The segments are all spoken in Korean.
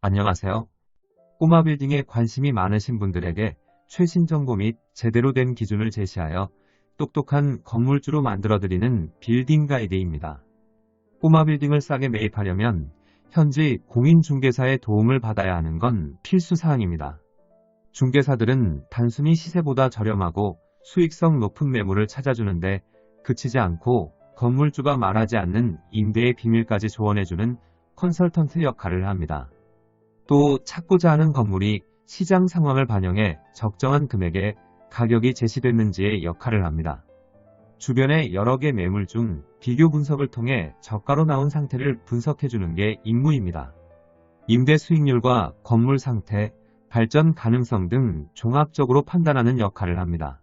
안녕하세요. 꼬마 빌딩에 관심이 많으신 분들에게 최신 정보 및 제대로 된 기준을 제시하여 똑똑한 건물주로 만들어드리는 빌딩 가이드입니다. 꼬마 빌딩을 싸게 매입하려면 현지 공인중개사의 도움을 받아야 하는 건 필수 사항입니다. 중개사들은 단순히 시세보다 저렴하고 수익성 높은 매물을 찾아주는데 그치지 않고 건물주가 말하지 않는 임대의 비밀까지 조언해주는 컨설턴트 역할을 합니다. 또 찾고자 하는 건물이 시장 상황을 반영해 적정한 금액에 가격이 제시됐는지의 역할을 합니다. 주변의 여러 개 매물 중 비교 분석을 통해 저가로 나온 상태를 분석해주는 게 임무입니다. 임대 수익률과 건물 상태, 발전 가능성 등 종합적으로 판단하는 역할을 합니다.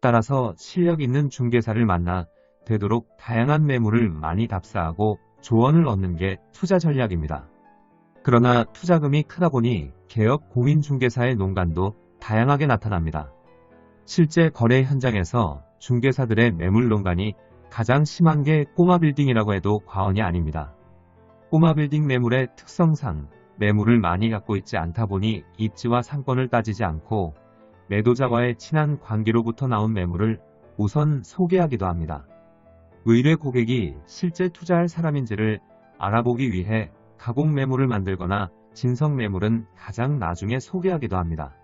따라서 실력 있는 중개사를 만나 되도록 다양한 매물을 많이 답사하고 조언을 얻는 게 투자 전략입니다. 그러나 투자금이 크다 보니 개업 공인중개사의 농간도 다양하게 나타납니다. 실제 거래 현장에서 중개사들의 매물 농간이 가장 심한 게 꼬마 빌딩이라고 해도 과언이 아닙니다. 꼬마 빌딩 매물의 특성상 매물을 많이 갖고 있지 않다 보니 입지와 상권을 따지지 않고 매도자와의 친한 관계로부터 나온 매물을 우선 소개하기도 합니다. 의뢰 고객이 실제 투자할 사람인지를 알아보기 위해 가공 매물을 만들거나 진성 매물은 가장 나중에 소개하기도 합니다.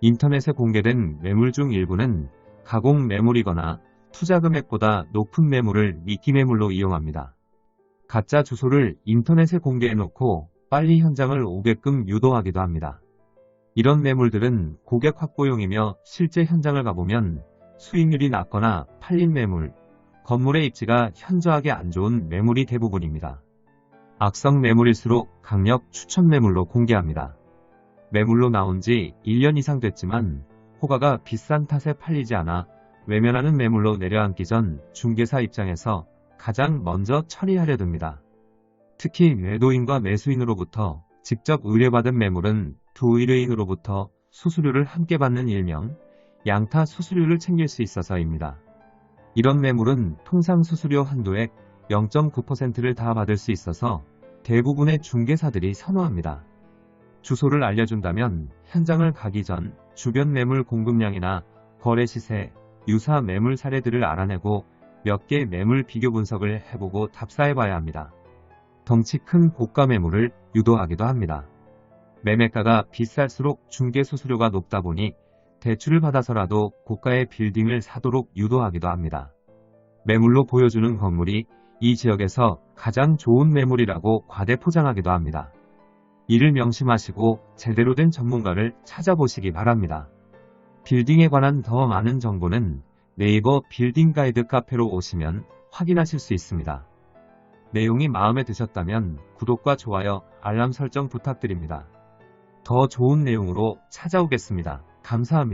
인터넷에 공개된 매물 중 일부는 가공 매물이거나 투자 금액보다 높은 매물을 미끼 매물로 이용합니다. 가짜 주소를 인터넷에 공개해 놓고 빨리 현장을 오게끔 유도하기도 합니다. 이런 매물들은 고객 확보용이며 실제 현장을 가보면 수익률이 낮거나 팔린 매물, 건물의 입지가 현저하게 안 좋은 매물이 대부분입니다. 악성 매물일수록 강력 추천 매물로 공개합니다. 매물로 나온 지 1년 이상 됐지만 호가가 비싼 탓에 팔리지 않아 외면하는 매물로 내려앉기 전 중개사 입장에서 가장 먼저 처리하려 듭니다. 특히 매도인과 매수인으로부터 직접 의뢰받은 매물은 두 의뢰인으로부터 수수료를 함께 받는 일명 양타 수수료를 챙길 수 있어서입니다. 이런 매물은 통상 수수료 한도액 0.9%를 다 받을 수 있어서 대부분의 중개사들이 선호합니다. 주소를 알려준다면 현장을 가기 전 주변 매물 공급량이나 거래 시세, 유사 매물 사례들을 알아내고 몇 개 매물 비교 분석을 해보고 답사해봐야 합니다. 덩치 큰 고가 매물을 유도하기도 합니다. 매매가가 비쌀수록 중개 수수료가 높다 보니 대출을 받아서라도 고가의 빌딩을 사도록 유도하기도 합니다. 매물로 보여주는 건물이 이 지역에서 가장 좋은 매물이라고 과대 포장하기도 합니다. 이를 명심하시고 제대로 된 전문가를 찾아보시기 바랍니다. 빌딩에 관한 더 많은 정보는 네이버 빌딩 가이드 카페로 오시면 확인하실 수 있습니다. 내용이 마음에 드셨다면 구독과 좋아요, 알람 설정 부탁드립니다. 더 좋은 내용으로 찾아오겠습니다. 감사합니다.